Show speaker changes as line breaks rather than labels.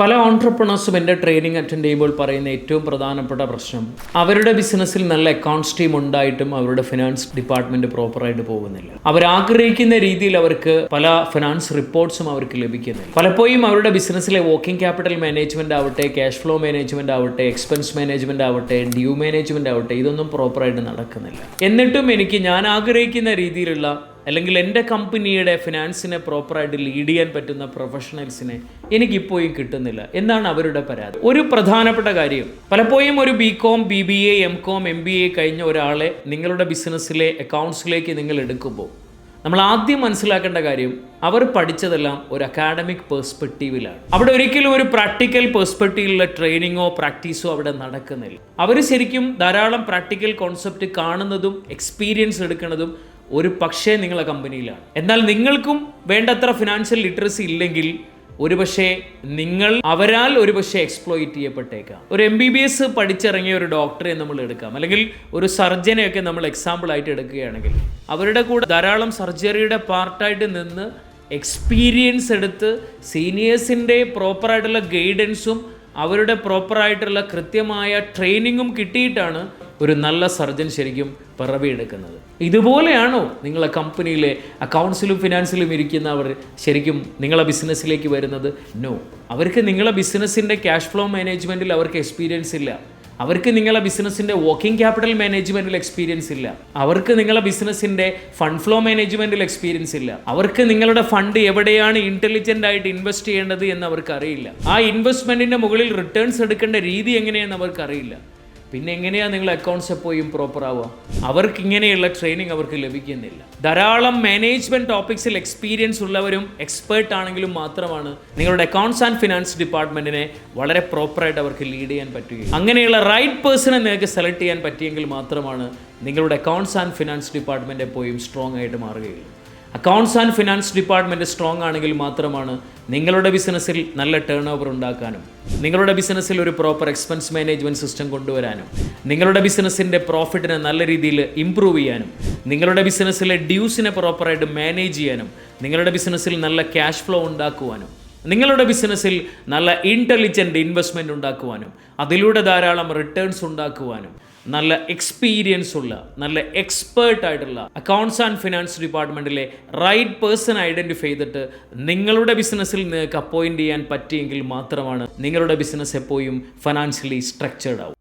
പല ഓൺട്രപ്രണേഴ്സും എന്റെ training attend ചെയ്യുമ്പോൾ പറയുന്ന ഏറ്റവും പ്രധാനപ്പെട്ട പ്രശ്നം. അവരുടെ ബിസിനസ്സിൽ നല്ല അക്കൗണ്ട്സ് ടീം ഉണ്ടായിട്ടും അവരുടെ ഫിനാൻസ് ഡിപ്പാർട്ട്മെന്റ് പ്രോപ്പറായിട്ട് പോകുന്നില്ല. അവർ ആഗ്രഹിക്കുന്ന രീതിയിൽ അവർക്ക് പല ഫിനാൻസ് റിപ്പോർട്ട്സും അവർക്ക് ലഭിക്കുന്നില്ല. പലപ്പോഴും അവരുടെ ബിസിനസ്സിലെ വർക്കിംഗ് ക്യാപിറ്റൽ മാനേജ്മെന്റ് ആവട്ടെ ക്യാഷ് ഫ്ലോ മാനേജ്മെന്റ് ആവട്ടെ എക്സ്പെൻസ് മാനേജ്മെന്റ് ആവട്ടെ ഡ്യൂ മാനേജ്മെന്റ് ആവട്ടെ ഇതൊന്നും പ്രോപ്പറായിട്ട് നടക്കുന്നില്ല. എന്നിട്ടും എനിക്ക് ഞാൻ ആഗ്രഹിക്കുന്ന രീതിയിലുള്ള അല്ലെങ്കിൽ എന്റെ കമ്പനിയുടെ ഫിനാൻസിനെ പ്രോപ്പറായിട്ട് ലീഡ് ചെയ്യാൻ പറ്റുന്ന പ്രൊഫഷണൽസിനെ എനിക്കിപ്പോഴും കിട്ടുന്നില്ല. എന്നാണ് അവരുടെ പരാതി. ഒരു പ്രധാനപ്പെട്ട കാര്യം പലപ്പോഴും ഒരു B com B B A M com M B A കഴിഞ്ഞ ഒരാളെ നിങ്ങളുടെ ബിസിനസ്സിലെ അക്കൗണ്ട്സിലേക്ക് നിങ്ങൾ എടുക്കുമ്പോൾ നമ്മൾ ആദ്യം മനസ്സിലാക്കേണ്ട കാര്യം അവർ പഠിച്ചതെല്ലാം ഒരു അക്കാഡമിക് പേഴ്സ്പെക്റ്റീവിലാണ് അവിടെ ഒരിക്കലും ഒരു പ്രാക്ടിക്കൽ പേഴ്സ്പെക്റ്റീവിലുള്ള ട്രെയിനിങ്ങോ പ്രാക്ടീസോ അവിടെ നടക്കുന്നില്ല. അവർ ശരിക്കും ധാരാളം പ്രാക്ടിക്കൽ കോൺസെപ്റ്റ് കാണുന്നതും എക്സ്പീരിയൻസ് എടുക്കുന്നതും ഒരു പക്ഷേ നിങ്ങളെ കമ്പനിയിലാണ്. എന്നാൽ നിങ്ങൾക്കും വേണ്ടത്ര ഫിനാൻഷ്യൽ ലിറ്ററസി ഇല്ലെങ്കിൽ ഒരുപക്ഷെ നിങ്ങൾ അവരാൽ ഒരുപക്ഷെ എക്സ്പ്ലോയിറ്റ് ചെയ്യപ്പെട്ടേക്കാം. ഒരു എം ബി ബി എസ് പഠിച്ചിറങ്ങിയ ഒരു ഡോക്ടറെ നമ്മൾ എടുക്കാം. അല്ലെങ്കിൽ ഒരു സർജനെയൊക്കെ നമ്മൾ എക്സാമ്പിൾ ആയിട്ട് എടുക്കുകയാണെങ്കിൽ അവരുടെ കൂടെ ധാരാളം സർജറിയുടെ പാർട്ടായിട്ട് നിന്ന് എക്സ്പീരിയൻസ് എടുത്ത് സീനിയേഴ്സിന്റെ പ്രോപ്പറായിട്ടുള്ള ഗൈഡൻസും അവരുടെ പ്രോപ്പറായിട്ടുള്ള കൃത്യമായ ട്രെയിനിങ്ങും കിട്ടിയിട്ടാണ് ഒരു നല്ല സർജൻ ശരിക്കും പിറവിയെടുക്കുന്നത്. ഇതുപോലെയാണോ നിങ്ങളെ കമ്പനിയിലെ അക്കൗണ്ട്സിലും ഫിനാൻസിലും ഇരിക്കുന്നവർ ശരിക്കും നിങ്ങളെ ബിസിനസ്സിലേക്ക് വരുന്നത്? നോ അവർക്ക് നിങ്ങളെ ബിസിനസ്സിന്റെ ക്യാഷ് ഫ്ലോ മാനേജ്മെന്റിൽ അവർക്ക് എക്സ്പീരിയൻസ് ഇല്ല. അവർക്ക് നിങ്ങളെ ബിസിനസ്സിന്റെ വർക്കിംഗ് ക്യാപിറ്റൽ മാനേജ്മെന്റിൽ എക്സ്പീരിയൻസ് ഇല്ല. അവർക്ക് നിങ്ങളെ ബിസിനസ്സിന്റെ ഫണ്ട് ഫ്ലോ മാനേജ്മെന്റിൽ എക്സ്പീരിയൻസ് ഇല്ല. അവർക്ക് നിങ്ങളുടെ ഫണ്ട് എവിടെയാണ് ഇന്റലിജന്റ് ആയിട്ട് ഇൻവെസ്റ്റ് ചെയ്യേണ്ടത് എന്ന് അവർക്ക് അറിയില്ല ആ ഇൻവെസ്റ്റ്മെന്റിന്റെ മുകളിൽ റിട്ടേൺസ് എടുക്കേണ്ട രീതി എങ്ങനെയെന്ന് അവർക്ക് അറിയില്ല പിന്നെ എങ്ങനെയാണ് നിങ്ങൾ അക്കൗണ്ട്സ് എപ്പോഴും പ്രോപ്പർ ആവുക? അവർക്ക് ഇങ്ങനെയുള്ള ട്രെയിനിങ് അവർക്ക് ലഭിക്കുന്നില്ല. ധാരാളം മാനേജ്മെന്റ് ടോപ്പിക്സിൽ എക്സ്പീരിയൻസ് ഉള്ളവരും എക്സ്പേർട്ട് ആണെങ്കിലും മാത്രമാണ് നിങ്ങളുടെ അക്കൗണ്ട്സ് ആൻഡ് ഫിനാൻസ് ഡിപ്പാർട്ട്മെന്റിനെ വളരെ പ്രോപ്പറായിട്ട് അവർക്ക് ലീഡ് ചെയ്യാൻ പറ്റുകയും അങ്ങനെയുള്ള റൈറ്റ് പേഴ്സണെ നിങ്ങൾക്ക് സെലക്ട് ചെയ്യാൻ പറ്റിയെങ്കിൽ മാത്രമാണ് നിങ്ങളുടെ അക്കൗണ്ട്സ് ആൻഡ് ഫിനാൻസ് ഡിപ്പാർട്ട്മെന്റ് എപ്പോഴും സ്ട്രോങ് ആയിട്ട് മാറുകയുള്ളൂ. Accounts and finance department strong ആണെങ്കിൽ മാത്രമാണ് നിങ്ങളുടെ ബിസിനസ്സിൽ നല്ല ടേൺ ഓവർ ഉണ്ടാക്കാനും നിങ്ങളുടെ ബിസിനസ്സിൽ ഒരു പ്രോപ്പർ എക്സ്പെൻസ് മാനേജ്മെന്റ് സിസ്റ്റം കൊണ്ടുവരാനും നിങ്ങളുടെ ബിസിനസ്സിന്റെ പ്രോഫിറ്റിനെ നല്ല രീതിയിൽ ഇമ്പ്രൂവ് ചെയ്യാനും നിങ്ങളുടെ ബിസിനസ്സിലെ ഡ്യൂസിനെ പ്രോപ്പറായിട്ട് മാനേജ് ചെയ്യാനും നിങ്ങളുടെ ബിസിനസ്സിൽ നല്ല ക്യാഷ് ഫ്ലോ ഉണ്ടാക്കുവാനും നിങ്ങളുടെ ബിസിനസ്സിൽ നല്ല ഇന്റലിജന്റ് ഇൻവെസ്റ്റ്മെന്റ് ഉണ്ടാക്കുവാനും അതിലൂടെ ധാരാളം റിട്ടേൺസ് ഉണ്ടാക്കുവാനും നല്ല എക്സ്പീരിയൻസ് ഉള്ള നല്ല എക്സ്പേർട്ട് ആയിട്ടുള്ള അക്കൗണ്ട്സ് ആൻഡ് ഫിനാൻസ് ഡിപ്പാർട്ട്മെന്റിലെ റൈറ്റ് പേഴ്സൺ ഐഡന്റിഫൈ ചെയ്തിട്ട് നിങ്ങളുടെ ബിസിനസ്സിൽ നിങ്ങൾക്ക് അപ്പോയിന്റ് ചെയ്യാൻ പറ്റിയെങ്കിൽ മാത്രമാണ് നിങ്ങളുടെ ബിസിനസ് എപ്പോഴും ഫിനാൻഷ്യലി സ്ട്രക്ചേർഡ് ആവും.